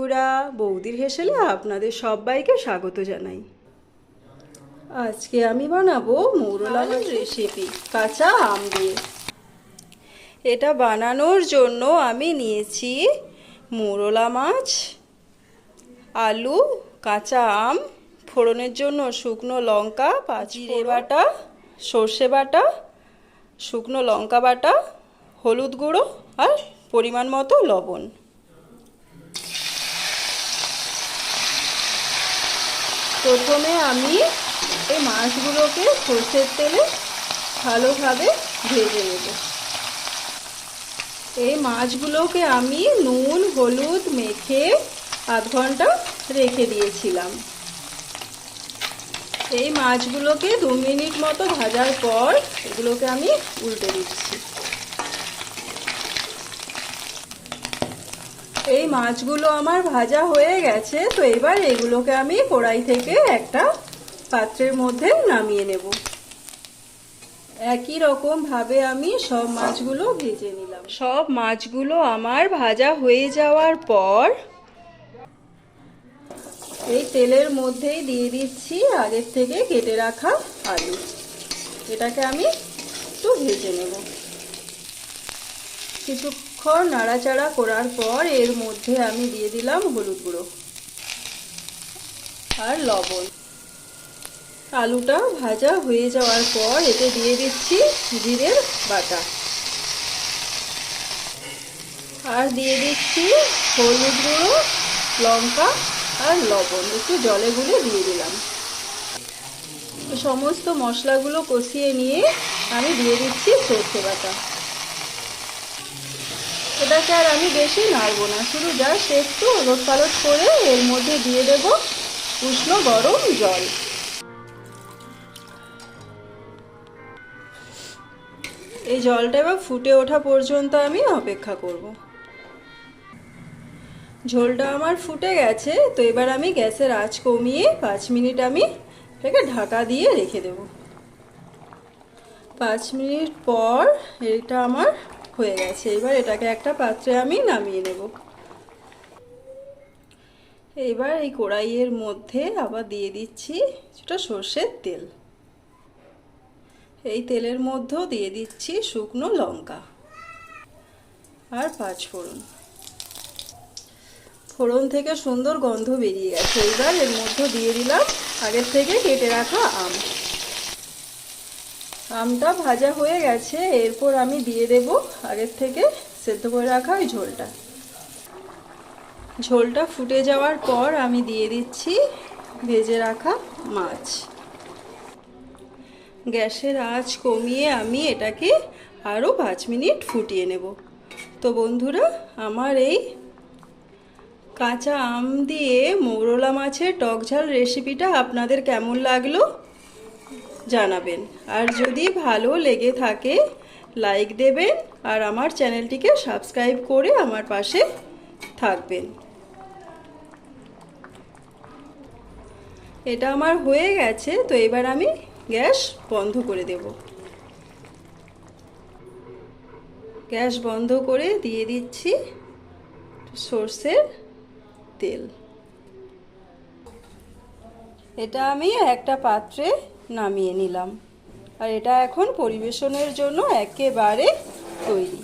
বন্ধুরা বৌদির হেসেলে আপনাদের সবাইকে স্বাগত জানাই। আজকে আমি বানাবো মৌরলা মাছ রেসিপি কাঁচা আম দিয়ে। এটা বানানোর জন্য আমি নিয়েছি মৌরলা মাছ আলু কাঁচা আম ফোড়নের জন্য শুকনো লঙ্কা পাঁচ জিরে বাটা সর্ষে বাটা শুকনো লঙ্কা বাটা হলুদ গুঁড়ো আর পরিমাণ মতো লবণ। প্রথমে আমি এই মাছগুলোকে সর্ষের তেলে ভালোভাবে ভেজে নেব। এই মাছগুলোকে আমি নুন, হলুদ, মেখে আধ ঘণ্টা রেখে দিয়েছিলাম। এই মাছগুলোকে দু মিনিট মতো ভাজার পর এগুলোকে আমি উল্টে দিচ্ছি। এই মাছগুলো আমার ভাজা হয়ে গেছে, তো এবার এগুলোকে আমি কড়াই থেকে একটা পাত্রের মধ্যে নামিয়ে নেব। একই রকম ভাবে আমি সব মাছগুলো ভেজে নিলাম। সব মাছগুলো আমার ভাজা হয়ে যাওয়ার পর এই তেলের মধ্যেই দিয়ে দিচ্ছি আগের থেকে কেটে রাখা আলু। এটাকে আমি একটু ভেজে নেব। কিছুক্ষণ নাড়াচাড়া করার পর এর মধ্যে আমি দিয়ে দিলাম হলুদ গুঁড়ো আর লবণ। আলুটা ভাজা হয়ে যাওয়ার পর এতে দিয়ে দিচ্ছি জিরের বাটা। আর দিয়ে দিচ্ছি হলুদ গুঁড়ো, লঙ্কা আর লবণ। একটু জলে গুলে দিয়ে দিলাম। সমস্ত মশলাগুলো কষিয়ে নিয়ে আমি দিয়ে দিচ্ছি সর্ষে বাটা। এটাকে আর আমি বেশি নাড়বো না, শুধু জাস্ট একটু ওলট পালট করে এর মধ্যে দিয়ে দেব উষ্ণ গরম জল। এই জলটা এবার ফুটে ওঠা পর্যন্ত আমি অপেক্ষা করব। ঝোলটা আমার ফুটে গেছে, তো এবার আমি গ্যাসের আঁচ কমিয়ে পাঁচ মিনিট আমি এটাকে ঢাকা দিয়ে রেখে দেব। পাঁচ মিনিট পর এটা আমার হয়ে গেছে। এবার এটাকে একটা পাত্রে আমি নামিয়ে নেব। এবার এই কড়াইয়ের মধ্যে আবার দিয়ে দিচ্ছি কিছুটা সর্ষের তেল। এই তেলের মধ্যেও দিয়ে দিচ্ছি শুকনো লঙ্কা আর পাঁচ ফোড়ন। ফোড়ন থেকে সুন্দর গন্ধ বেরিয়ে গেছে। এবার এর মধ্যে দিয়ে দিলাম আগের থেকে কেটে রাখা আম। আমটা ভাজা হয়ে গেছে, এরপর আমি দিয়ে দেব আগের থেকে সেদ্ধ করে রাখা ওই ঝোলটা। ঝোলটা ফুটে যাওয়ার পর আমি দিয়ে দিচ্ছি ভেজে রাখা মাছ। গ্যাসের আঁচ কমিয়ে আমি এটাকে আরও পাঁচ মিনিট ফুটিয়ে নেব। তো বন্ধুরা, আমার এই কাঁচা আম দিয়ে মৌরলা মাছের টকঝাল রেসিপিটা আপনাদের কেমন লাগল? জানাবেন। আর যদি ভালো লেগে থাকে লাইক দেবেন আর আমার চ্যানেলটিকে সাবস্ক্রাইব করে আমার পাশে থাকবেন। এটা আমার হয়ে গেছে, তো এবার আমি গ্যাস বন্ধ করে দেব। গ্যাস বন্ধ করে দিয়ে দিচ্ছি সর্ষের তেল। এটা আমি একটা পাত্রে নামিয়ে নিলাম। আর এটা এখন পরিবেশনের জন্য একেবারে তৈরি।